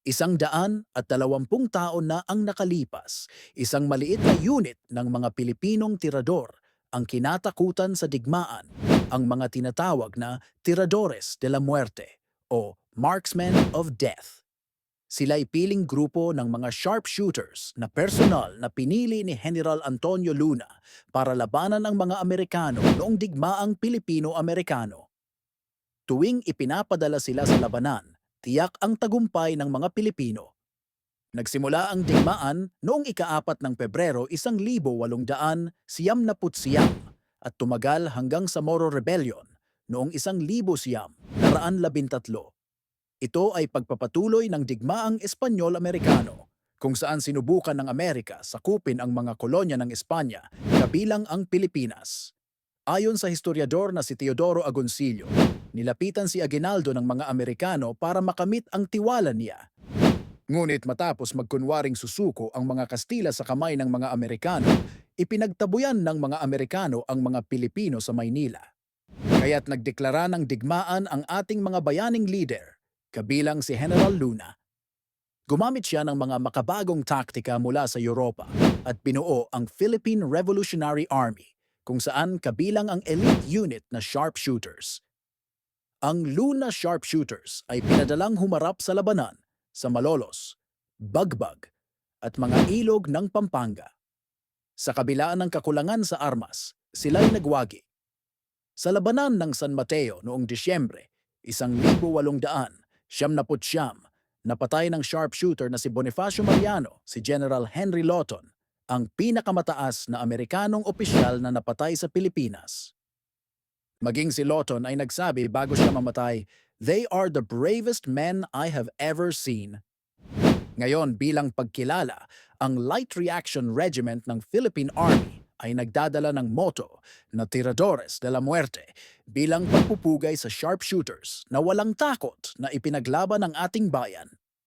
Isang daan at dalawampung taon na ang nakalipas, isang maliit na unit ng mga Pilipinong tirador ang kinatakutan sa digmaan, ang mga tinatawag na Tiradores de la Muerte o Marksmen of Death. Sila'y piling grupo ng mga sharpshooters na personal na pinili ni General Antonio Luna para labanan ang mga Amerikano noong digmaang Pilipino-Amerikano. Tuwing ipinapadala sila sa labanan, tiyak ang tagumpay ng mga Pilipino. Nagsimula ang digmaan noong ikaapat ng Pebrero isang libo walong daan siyam na putsiyam at tumagal hanggang sa Moro Rebellion noong isang libo siyam naraan labintatlo. Ito ay pagpapatuloy ng digmaang Espanyol-Amerikano kung saan sinubukan ng Amerika sakupin ang mga kolonya ng Espanya kabilang ang Pilipinas. Ayon sa historiador na si Teodoro Agoncillo, nilapitan si Aguinaldo ng mga Amerikano para makamit ang tiwala niya. Ngunit matapos magkunwaring susuko ang mga Kastila sa kamay ng mga Amerikano, ipinagtabuyan ng mga Amerikano ang mga Pilipino sa Maynila. Kaya't nagdeklara ng digmaan ang ating mga bayaning leader, kabilang si General Luna. Gumamit siya ng mga makabagong taktika mula sa Europa at binuo ang Philippine Revolutionary Army kung saan kabilang ang elite unit na sharpshooters. Ang Luna Sharpshooters ay pinadalang humarap sa labanan sa Malolos, Bagbag at mga ilog ng Pampanga. Sa kabila ng kakulangan sa armas, sila'y nagwagi. Sa labanan ng San Mateo noong Disyembre, isang libo walong daan, siyam na putsyam, napatay ng sharpshooter na si Bonifacio Mariano, si General Henry Lawton, ang pinakamataas na Amerikanong opisyal na napatay sa Pilipinas. Maging si Lawton ay nagsabi bago siya mamatay, They are the bravest men I have ever seen. Ngayon bilang pagkilala, ang Light Reaction Regiment ng Philippine Army ay nagdadala ng motto na Tiradores de la Muerte bilang pagpupugay sa sharpshooters na walang takot na ipinaglaban ng ating bayan.